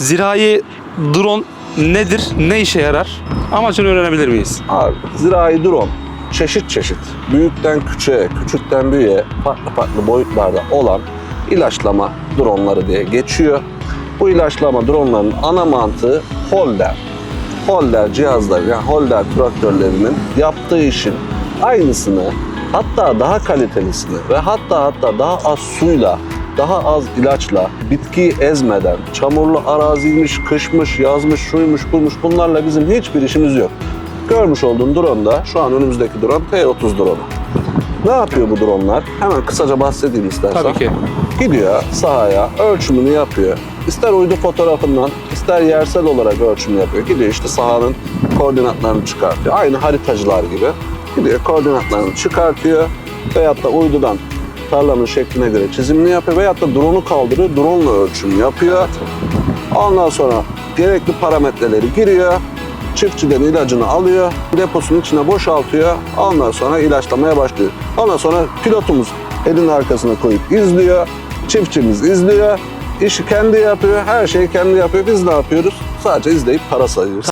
Zirai drone nedir? Ne işe yarar? Amacını öğrenebilir miyiz? Abi zirai drone çeşit çeşit, büyükten küçüğe, küçükten büyüğe farklı farklı boyutlarda olan ilaçlama dronları diye geçiyor. Bu ilaçlama dronlarının ana mantığı holder. Holder cihazları, yani holder traktörlerinin yaptığı işin aynısını hatta daha kalitelisini ve hatta hatta daha az suyla, daha az ilaçla, bitkiyi ezmeden, çamurlu araziymiş, kışmış, yazmış, şuymuş, buymuş bunlarla bizim hiçbir işimiz yok. Görmüş olduğun drone da şu an önümüzdeki drone T-30 drone'u. Ne yapıyor bu dronlar? Hemen kısaca bahsedeyim istersen. Tabii ki. Gidiyor sahaya, ölçümünü yapıyor. İster uydu fotoğrafından, ister yersel olarak ölçüm yapıyor. Gidiyor işte sahanın koordinatlarını çıkartıyor. Aynı haritacılar gibi. Gidiyor koordinatlarını çıkartıyor. Veyahut da uydudan tarlanın şekline göre çizimini yapıyor. Veyahut da drone'u kaldırıyor, drone ile ölçüm yapıyor. Ondan sonra gerekli parametreleri giriyor. Çiftçiden ilacını alıyor, deposunun içine boşaltıyor. Ondan sonra ilaçlamaya başlıyor. Ondan sonra pilotumuz elin arkasına koyup izliyor. Çiftçimiz izliyor. İşi kendi yapıyor, her şeyi kendi yapıyor. Biz ne yapıyoruz? Sadece izleyip para sayıyoruz.